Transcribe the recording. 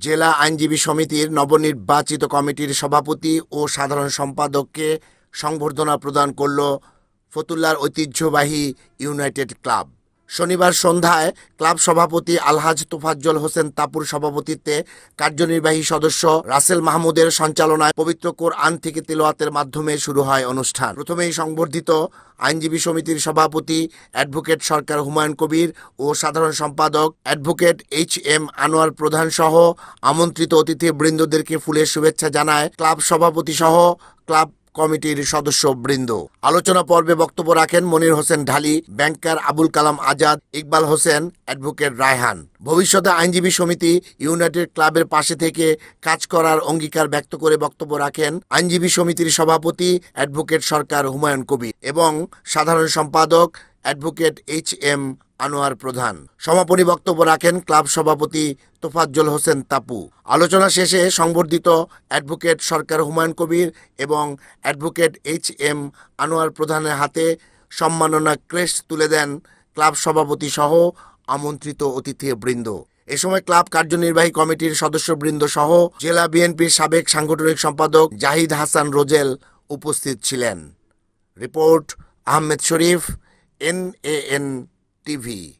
জেলা আইনজীবী সমিতির নবনির্বাচিত কমিটির সভাপতি ও সাধারণ সম্পাদককে সংবর্ধনা প্রদান করল ফতুল্লার ঐতিহ্যবাহী ইউনাইটেড ক্লাব। শনিবার সন্ধ্যায় ক্লাব সভাপতি আলহাজ তোফাজ্জল হোসেন তাপুর সভাপতিত্বে কার্যনির্বাহী সদস্য রাসেল মাহমুদের সঞ্চালনায় পবিত্র কোরআন থেকে তেলোয়াতের মাধ্যমে শুরু হয় অনুষ্ঠান। প্রথমেই সংবর্ধিত আইনজীবী সমিতির সভাপতি অ্যাডভোকেট সরকার হুমায়ুন কবির ও সাধারণ সম্পাদক অ্যাডভোকেট এইচ এম আনোয়ার প্রধান সহ আমন্ত্রিত অতিথি বৃন্দদেরকে ফুলের শুভেচ্ছা জানায় ক্লাব সভাপতি সহ ক্লাব কমিটির সদস্য বৃন্দ আলোচনা পর্বে বক্তব্য রাখেন মনির হোসেন ঢালি, ব্যাংকার আবুল কালাম আজাদ, ইকবাল হোসেন, অ্যাডভোকেট রায়হান। ভবিষ্যতে আইনজীবী সমিতি ইউনাইটেড ক্লাবের পাশে থেকে কাজ করার অঙ্গীকার ব্যক্ত করে বক্তব্য রাখেন আইনজীবী সমিতির সভাপতি অ্যাডভোকেট সরকার হুমায়ুন কবির এবং সাধারণ সম্পাদক অ্যাডভোকেট এইচ এম আনোয়ার প্রধান। সমাপনী বক্তব্য রাখেন ক্লাব সভাপতি তোফাজ্জল হোসেন তাপু। আলোচনা শেষে সংবর্ধিত অ্যাডভোকেট সরকার হুমায়ুন কবির এবং অ্যাডভোকেট এইচ এম আনোয়ার প্রধানের হাতে সম্মাননা ক্রেস্ট তুলে দেন ক্লাব সভাপতি সহ আমন্ত্রিত অতিথিবৃন্দ। এ সময় ক্লাব কার্যনির্বাহী কমিটির সদস্যবৃন্দ সহ জেলা বিএনপির সাবেক সাংগঠনিক সম্পাদক জাহিদ হাসান রোজেল উপস্থিত ছিলেন। Report Ahmed Sharif N A N TV.